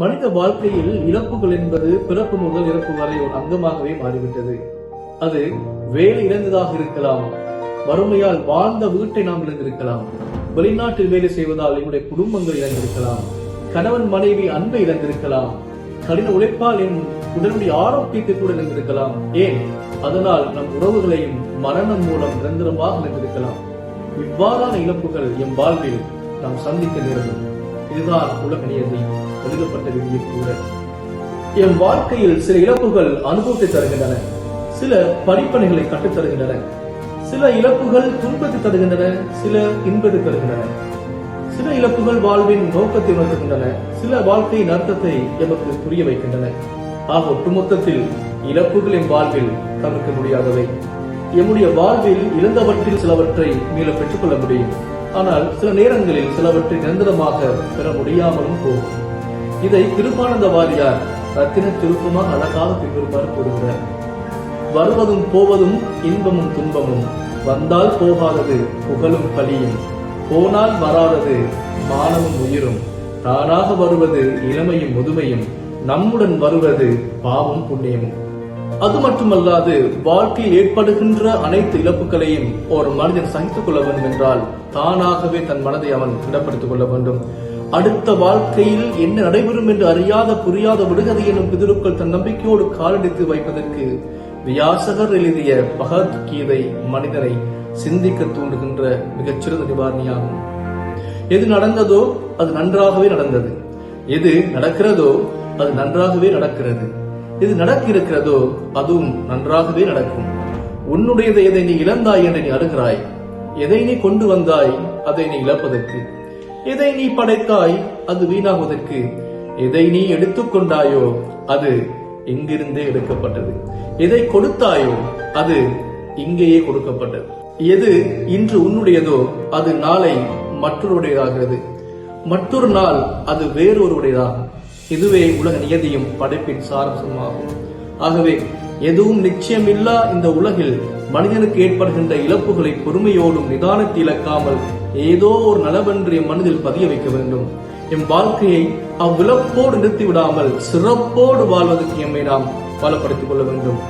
மனித வாழ்க்கையில் இழப்புகள் என்பது பிறப்பு முதல் இறப்பு வரை ஒரு அங்கமாகவே மாறிவிட்டது. அது வேலை இழந்ததாக இருக்கலாம் வறுமையால் வாழ்ந்த வீட்டை நாம் இழந்திருக்கலாம் வெளிநாட்டில் வேலை செய்வதால் என்னுடைய குடும்பங்கள் இழந்திருக்கலாம் கணவன் மனைவி அன்பை இழந்திருக்கலாம் கடின உழைப்பால் என் உடலுடைய ஆரோக்கியத்தை கூட இழந்திருக்கலாம். ஏன்? அதனால் நம் உறவுகளையும் மரணம் மூலம் நிரந்தரமாக இழந்திருக்கலாம். இவ்வாறான இழப்புகள் எம் வாழ்வில் நாம் சந்திக்க நேரிடும். இதுதான் உலக நியதி எழுதப்பட்ட விதியில் கூட. என் வாழ்க்கையில் சில இழப்புகள் அனுபவத்தை தருகின்றன. சில படிப்பனைகளை கற்றுத் தருகின்றன. சில இழப்புகள் துன்பத்தை தருகின்றன. சில இன்பத்தை தருகின்றன. சில இழப்புகள் வாழ்வின் நோக்கத்தை உணர்த்துகின்றன. சில வாழ்க்கையின் அர்த்தத்தை எமக்கு புரிய வைக்கின்றன. ஆக ஒட்டுமொத்தத்தில் இழப்புகள் என் வாழ்வில் தவிர்க்க முடியாதவை. எம்முடைய வாழ்வில் இழந்தவற்றில் சிலவற்றை மீள பெற்றுக்கொள்ள முடியும். ஆனால் சில நேரங்களில் சிலவற்றை நிரந்தரமாக பெற முடியாமலும் போகும். இதை திருப்பானந்த வாரியார் ரத்தின திருப்பமாக அழகாக பின்வருமாறு கூறுகிறார். வருவதும் போவதும் இன்பமும் துன்பமும் வந்தால் போகாதது புகழும் பலியும் போனால் வராதது மானமும் உயிரும் தானாக வருவது இளமையும் முதுமையும் நம்முடன் வருவது பாவம் புண்ணியமும். அது மட்டுமல்லாது வாழ்க்கையில் ஏற்படுகின்ற அனைத்து இழப்புகளையும் ஒரு மனிதன் சகித்துக் கொள்ள வேண்டும் என்றால் தானாகவே தன் மனதை அவன் திடப்படுத்திக் கொள்ள வேண்டும். அடுத்த வாழ்க்கையில் என்ன நடைபெறும் என்று அறியாத புரியாத விடுகதை எனும் பிதிருக்கள் தன் நம்பிக்கையோடு காலடித்து வைப்பதற்கு வியாசகர் எழுதிய பகவத்கீதை மனிதனை சிந்திக்க தூண்டுகின்ற மிகச்சிறந்த நிவாரணியாகும். எது நடந்ததோ அது நன்றாகவே நடந்தது. எது நடக்கிறதோ அது நன்றாகவே நடக்கிறது. எது நடக்கிருக்கிறதோ அதுவும் நன்றாகவே நடக்கும். உன்னுடையதை எதை நீ இழந்தாய் என்று நீ அழுகிறாய். எதை நீ கொண்டு வந்தாய் அதை நீ இழப்பதற்கு. எதை நீ படைத்தாய்? அது வீணாகுவதற்கு. எதை நீ எடுத்துக்கொண்டாயோ அது எங்கிருந்தே எடுக்கப்பட்டது. எதை கொடுத்தாயோ அது இங்கேயே கொடுக்கப்பட்டது. எது இன்று உன்னுடையதோ அது நாளை மற்றொருடையதாகிறது. மற்றொரு நாள் அது வேறொருடையதாகும் இதுவே உலக நியதியும் படைப்பின் சாரம்சமாகும். ஆகவே எதுவும் நிச்சயமில்லா இந்த உலகில் மனிதனுக்கு ஏற்படுகின்ற இழப்புகளை பொறுமையோடும் நிதானத்தை இழக்காமல் ஏதோ ஒரு நலவென்று எம் மனதில் பதிய வைக்க வேண்டும். எம் வாழ்க்கையை அவ்விழப்போடு நிறுத்தி விடாமல் சிறப்போடு வாழ்வதற்கு எம்மை நாம் பலப்படுத்திக் கொள்ள வேண்டும்.